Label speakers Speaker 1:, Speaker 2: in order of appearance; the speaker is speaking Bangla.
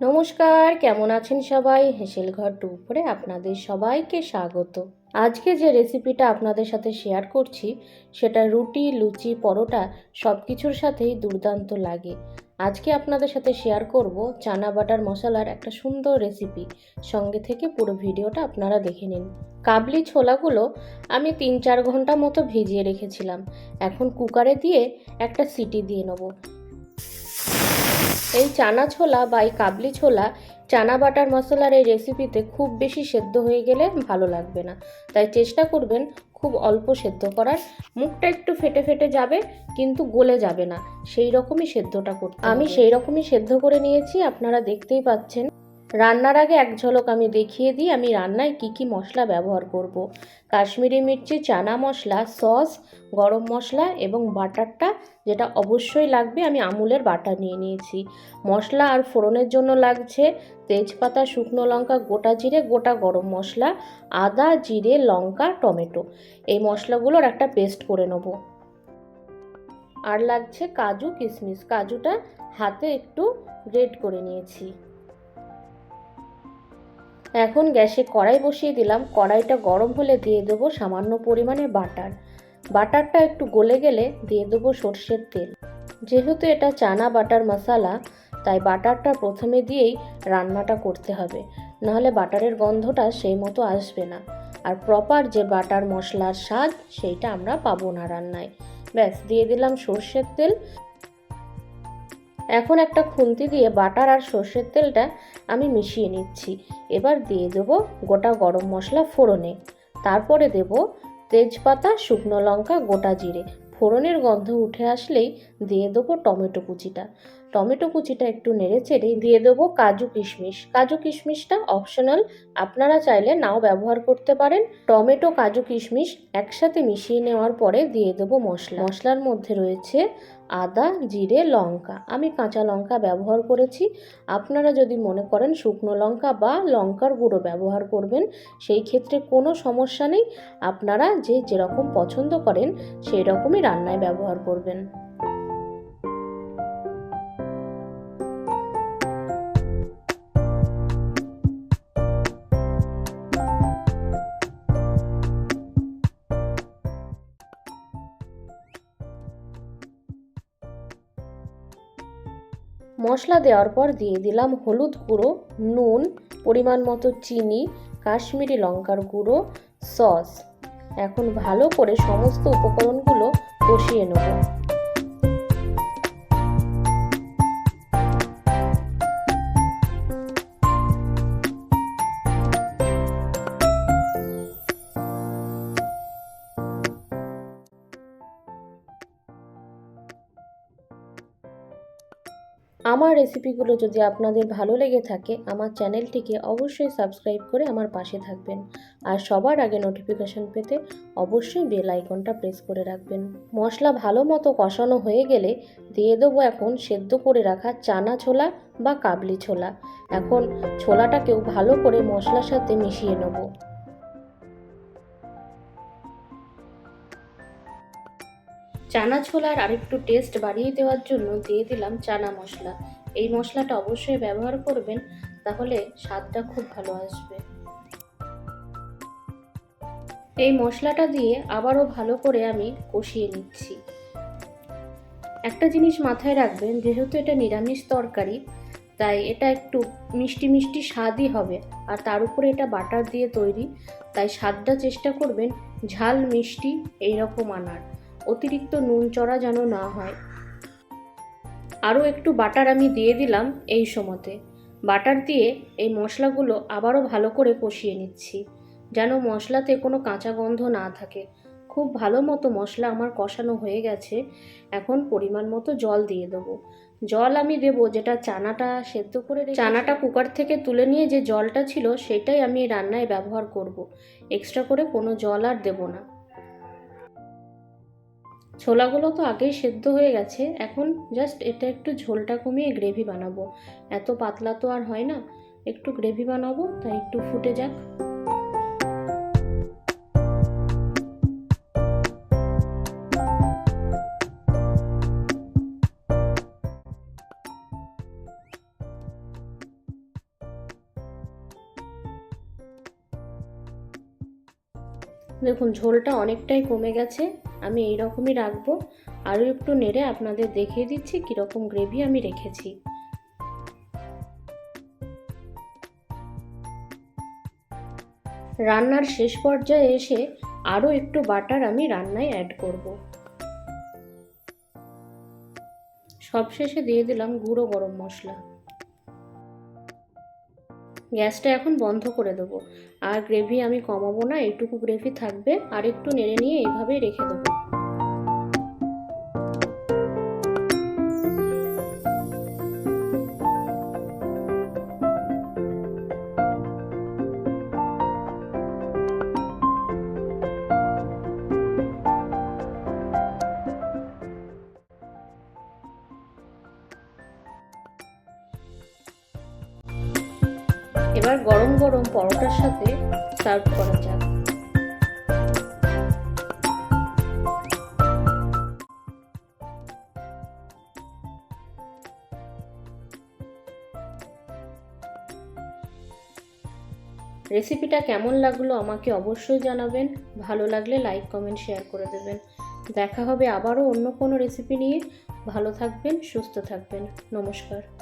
Speaker 1: নমস্কার, কেমন আছেন সবাই? হেসেল ঘর টু উপরে আপনাদের সবাইকে স্বাগত। আজকে যে রেসিপিটা আপনাদের সাথে শেয়ার করছি, সেটা রুটি, লুচি, পরোটা সব কিছুর সাথেই দুর্দান্ত লাগে। আজকে আপনাদের সাথে শেয়ার করব চানা বাটার মশলার একটা সুন্দর রেসিপি সঙ্গে থেকে পুরো ভিডিওটা আপনারা দেখে নিন। কাবলি ছোলাগুলো আমি তিন চার ঘণ্টা মতো ভিজিয়ে রেখেছিলাম। এখন কুকারে দিয়ে একটা সিটি দিয়ে নেব। এই চানা ছোলা বা এই কাবলি ছোলা চানা বাটার মশলার এই রেসিপিতে খুব বেশি সেদ্ধ হয়ে গেলে ভালো লাগবে না। তাই চেষ্টা করবেন খুব অল্প সেদ্ধ করার। মুখটা একটু ফেটে ফেটে যাবে, কিন্তু গলে যাবে না। সেই রকমই সেদ্ধটা করতে আমি সেই রকমই সেদ্ধ করে নিয়েছি। আপনারা দেখতেই পাচ্ছেন রান্নার আগে এক ঝলক আমি দেখিয়ে দিই, আমি রান্নায় কি কি মশলা ব্যবহার করব। কাশ্মীরি মির্চি, চানা মশলা, সস, গরম মশলা এবং বাটারটা যেটা অবশ্যই লাগবে, আমি আমুলের বাটার নিয়ে নিয়েছি। মশলা আর ফোড়নের জন্য লাগছে তেজপাতা, শুকনো লঙ্কা, গোটা জিরে, গোটা গরম মশলা, আদা, জিরে, লঙ্কা, টমেটো। এই মশলাগুলোর একটা পেস্ট করে নেব। আর লাগছে কাজু কিশমিশ কাজুটা হাতে একটু রেড করে নিয়েছি। এখন গ্যাসে কড়াই বসিয়ে দিলাম। কড়াইটা গরম হলে দিয়ে দেবো সামান্য পরিমাণে বাটার। বাটারটা একটু গলে গেলে দিয়ে দেবো সর্ষের তেল। যেহেতু এটা চানা বাটার মশালা, তাই বাটারটা প্রথমে দিয়েই রান্নাটা করতে হবে। নাহলে বাটারের গন্ধটা সেই মতো আসবে না। আর প্রপার যে বাটার মশলার স্বাদ, সেইটা আমরা পাবো না রান্নায়। ব্যাস, দিয়ে দিলাম সর্ষের তেল। এখন একটা খুন্তি দিয়ে বাটার আর সর্ষের তেলটা আমি মিশিয়ে নিচ্ছি। এবার দিয়ে দেবো গোটা গরম মশলা ফোড়নে। তারপরে দেব তেজপাতা, শুকনো লঙ্কা, গোটা জিরে। ফোড়নের গন্ধ উঠে আসলেই দিয়ে দেবো টমেটো কুচিটা। টমেটো কুচিটা একটু নেড়ে চেড়ে দিয়ে দেবো কাজু কিশমিশ। কাজু কিশমিশটা অপশনাল আপনারা চাইলে নাও ব্যবহার করতে পারেন। টমেটো, কাজু কিশমিশ একসাথে মিশিয়ে নেওয়ার পরে দিয়ে দেবো মশলা। মশলার মধ্যে রয়েছে আদা, জিরে, লঙ্কা। আমি কাঁচা লঙ্কা ব্যবহার করেছি। আপনারা যদি মনে করেন শুকনো লঙ্কা বা লঙ্কার গুঁড়ো ব্যবহার করবেন, সেই ক্ষেত্রে কোনো সমস্যা নেই। আপনারা যে যেরকম পছন্দ করেন, সেই রকমই রান্নায় ব্যবহার করবেন। মশলা দেওয়ার পর দিয়ে দিলাম হলুদ গুঁড়ো, নুন, পরিমাণ মতো চিনি, কাশ্মীরি লঙ্কার গুঁড়ো, সস। এখন ভালো করে সমস্ত উপকরণগুলো কষিয়ে নেব। আমার রেসিপিগুলো যদি আপনাদের ভালো লেগে থাকে, আমার চ্যানেলটিকে অবশ্যই সাবস্ক্রাইব করে আমার পাশে থাকবেন। আর সবার আগে নোটিফিকেশন পেতে অবশ্যই বেল আইকনটা প্রেস করে রাখবেন। মশলা ভালো মতো কষানো হয়ে গেলে দিয়ে দেবো এখন সেদ্ধ করে রাখা চানা ছোলা বা কাবলি ছোলা। এখন ছোলাটাকেও ভালো করে মশলার সাথে মিশিয়ে নেব। চানা ছোলার আরেকটু টেস্ট বাড়িয়ে দেওয়ার জন্য দিয়ে দিলাম চানা মশলা। এই মশলাটা অবশ্যই ব্যবহার করবেন, তাহলে স্বাদটা খুব ভালো আসবে। এই মশলাটা দিয়ে আবারও ভালো করে আমি কষিয়ে নিচ্ছি। একটা জিনিস মাথায় রাখবেন, যেহেতু এটা নিরামিষ তরকারি, তাই এটা একটু মিষ্টি মিষ্টি স্বাদই হবে, আর তার উপরে এটা বাটার দিয়ে তৈরি, তাই স্বাদটা চেষ্টা করবেন ঝাল মিষ্টি এইরকম আনার। অতিরিক্ত নুন চড়া যেন না হয়। আরও একটু বাটার আমি দিয়ে দিলাম এই সময়তে। বাটার দিয়ে এই মশলাগুলো আবারও ভালো করে কষিয়ে নিচ্ছি, যেন মশলাতে কোনো কাঁচা গন্ধ না থাকে। খুব ভালো মতো মশলা আমার কষানো হয়ে গেছে, এখন পরিমাণ মতো জল দিয়ে দেবো। জল আমি দেব যেটা চানাটা সেদ্ধ করে চানাটা কুকার থেকে তুলে নিয়ে যে জলটা ছিল সেটাই আমি রান্নায় ব্যবহার করব। এক্সট্রা করে কোনো জল আর দেবো না। ছোলাগুলো তো আগেই সেদ্ধ হয়ে গেছে, এখন জাস্ট এটা একটু ঝোলটা কমিয়ে গ্রেভি বানাবো। এত পাতলা তো আর হয় না, একটু গ্রেভি বানাবো, তাই একটু ফুটে যাক। দেখুন, ঝোলটা অনেকটাই কমে গেছে। আমি এই রকমই রাখব। আরও একটু নেড়ে আপনাদের দেখিয়ে দিচ্ছি কীরকম গ্রেভি আমি রেখেছি। রান্নার শেষ পর্যায়ে এসে আরও একটু বাটার আমি রান্নায় অ্যাড করব। সবশেষে দিয়ে দিলাম গুঁড়ো গরম মশলা। গ্যাসটা এখন বন্ধ করে দেবো। আর গ্রেভি আমি কমাবো না, এইটুকু গ্রেভি থাকবে। আর একটু নেড়ে নিয়ে এইভাবেই রেখে দেবো। এবার গরম গরম পরোটার সাথে সার্ভ করা যাক। রেসিপিটা কেমন লাগল আমাকে অবশ্যই জানাবেন। ভালো লাগলে লাইক কমেন্ট শেয়ার করে দেবেন। দেখা হবে আবারও অন্য কোনো রেসিপি নিয়ে। ভালো থাকবেন, সুস্থ থাকবেন। নমস্কার।